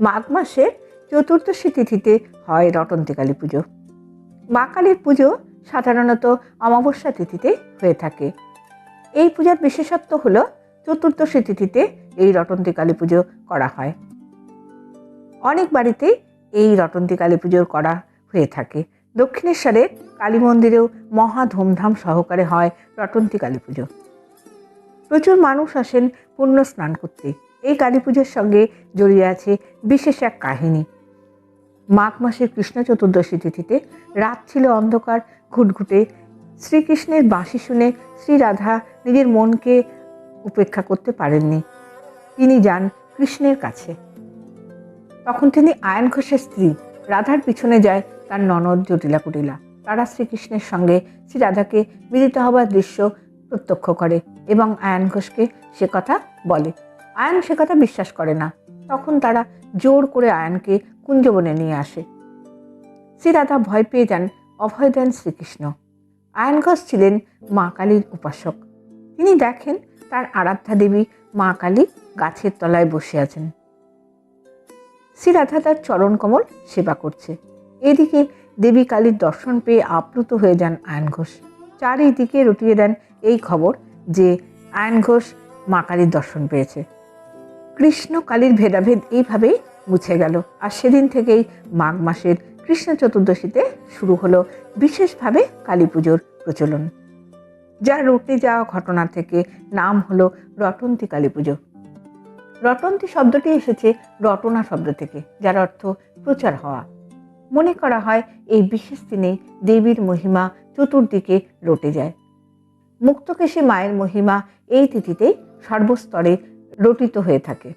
মাঘ মাসের চতুর্দশী তিথিতে হয় রটন্তি কালী পুজো। মা কালীর পুজো সাধারণত অমাবস্যা তিথিতে হয়ে থাকে। এই পূজার বিশেষত্ব হলো চতুর্দশী তিথিতে এই রটন্তি কালী পুজো করা হয়। অনেক বাড়িতেই এই রটন্তি কালী পুজো করা হয়ে থাকে। দক্ষিণেশ্বরের কালী মন্দিরেও মহা ধুমধাম সহকারে হয় রটন্তি কালী পুজো। প্রচুর মানুষ আসেন পুণ্য স্নান করতে। এই কালী পুজোর সঙ্গে জড়িয়ে আছে বিশেষ এক কাহিনী। মাঘ মাসের কৃষ্ণ চতুর্দশী তিথিতে রাত ছিল অন্ধকার, ঘুটঘুটে। শ্রীকৃষ্ণের বাঁশি শুনে শ্রী রাধা নিজের মনকে উপেক্ষা করতে পারেননি। তিনি যান কৃষ্ণের কাছে। তখন তিনি আয়ন ঘোষের স্ত্রী রাধার পিছনে যায় তার ননদ জটিলা কুটিলা তারা শ্রীকৃষ্ণের সঙ্গে শ্রী রাধাকে মিলিত হবার দৃশ্য প্রত্যক্ষ করে এবং আয়ন ঘোষকে সে কথা বলে। আয়ন সে কথা বিশ্বাস করে না। তখন তারা জোর করে আয়নকে কুঞ্জবনে নিয়ে আসে। শ্রীরাধা ভয় পেয়ে যান অভয় দেন শ্রীকৃষ্ণ। আয়ন ঘোষ ছিলেন মা কালীর উপাসক। তিনি দেখেন তার আরাধ্যা দেবী মা কালী গাছের তলায় বসে আছেন। শ্রীরাধা তার চরণ কমল সেবা করছে। এদিকে দেবী কালীর দর্শন পেয়ে আপ্লুত হয়ে যান আয়ন ঘোষ চারিদিকে রটিয়ে দেন এই খবর যে আয়ন ঘোষ মা কালীর দর্শন পেয়েছে। কৃষ্ণ কালীর ভেদাভেদ এইভাবেই মুছে গেল। আর সেদিন থেকেই মাঘ মাসের কৃষ্ণ চতুর্দশীতে শুরু হলো বিশেষভাবে কালী পুজোর প্রচলন। যা রটে যাওয়া ঘটনা থেকে নাম হলো রটন্তি কালী পুজো। রটন্তি শব্দটি এসেছে রটনা শব্দ থেকে, যার অর্থ প্রচার হওয়া। মনে করা হয় এই বিশেষ দিনে দেবীর মহিমা চতুর্দিকে রটে যায়। মুক্তকেশী মায়ের মহিমা এই তিথিতেই সর্বস্তরে রটিত হয়ে থাকে।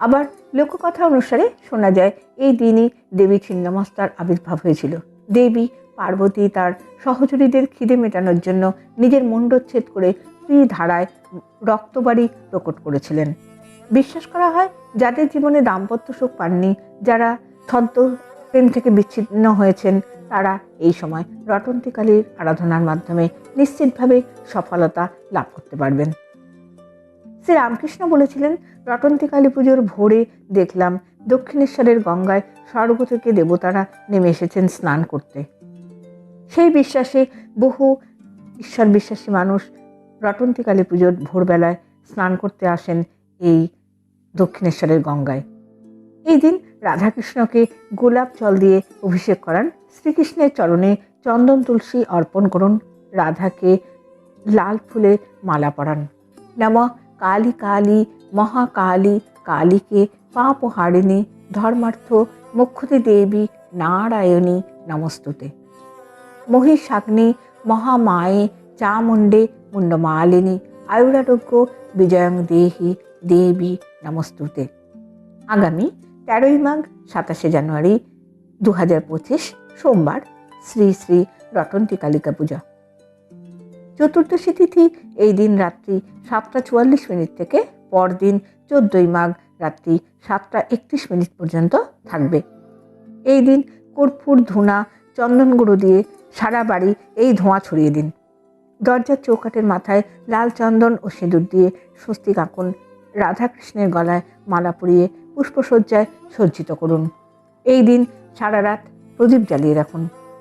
আবার লোককথা অনুসারে শোনা যায়, এই দিনই দেবী ছিন্নমস্তার আবির্ভাব হয়েছিল। দেবী পার্বতী তার সহচরীদের খিদে মেটানোর জন্য নিজের মুণ্ডচ্ছেদ করে স্ত্রী ধারায় রক্তবাড়ি প্রকট করেছিলেন। বিশ্বাস করা হয়, যাদের জীবনে দাম্পত্য সুখ পাননি, যারা ছদ্ম প্রেম থেকে বিচ্ছিন্ন হয়েছেন, তারা এই সময় রটন্তি কালীর আরাধনার মাধ্যমে নিশ্চিতভাবে সফলতা লাভ করতে পারবেন। শ্রী রামকৃষ্ণ বলেছিলেন রটন্তি কালী পুজোর ভোরে দেখলাম দক্ষিণেশ্বরের গঙ্গায় স্বর্গ থেকে দেবতারা নেমে এসেছেন স্নান করতে। সেই বিশ্বাসে বহু ঈশ্বর বিশ্বাসী মানুষ রটন্তি কালী পুজোর ভোরবেলায় স্নান করতে আসেন এই দক্ষিণেশ্বরের গঙ্গায়। এই দিন রাধাকৃষ্ণকে গোলাপ জল দিয়ে অভিষেক করান। শ্রীকৃষ্ণের চরণে চন্দন তুলসী অর্পণ করুন। রাধাকে লাল ফুলে মালা পরান। নম কালী কালী, মহাকালী, কালীকে পাপহারিণী ধর্মার্থ, মুখ্যতি দেবী, নারায়ণী নমস্তুতে। মহিষাগ্নি, মহামায়ে, চামুণ্ডে মুন্ডমালিনী আয়ুরারোগ্য, বিজয়ং দেহি, দেবী নমস্তুতে। আগামী তেরোই মাঘ, সাতাশে জানুয়ারি দু হাজার পঁচিশ সোমবার, শ্রী শ্রী রটন্তি কালিকা পূজা। চতুর্দশী তিথি, এই দিন রাত্রি সাতটা চুয়াল্লিশ মিনিট থেকে পরদিন চোদ্দই মাঘ রাত্রি সাতটা একত্রিশ মিনিট পর্যন্ত থাকবে। এই দিন কর্পূর, ধুনা, চন্দন গুঁড়ো দিয়ে সারা বাড়ি এই ধোঁয়া ছড়িয়ে দিন। দরজার চৌকাটের মাথায় লাল চন্দন ও সিঁদুর দিয়ে স্বস্তিক আঁকুন। রাধাকৃষ্ণের গলায় মালা পরিয়ে পুষ্পসজ্জায় সজ্জিত করুন। এই দিন সারা রাত প্রদীপ জ্বালিয়ে রাখুন।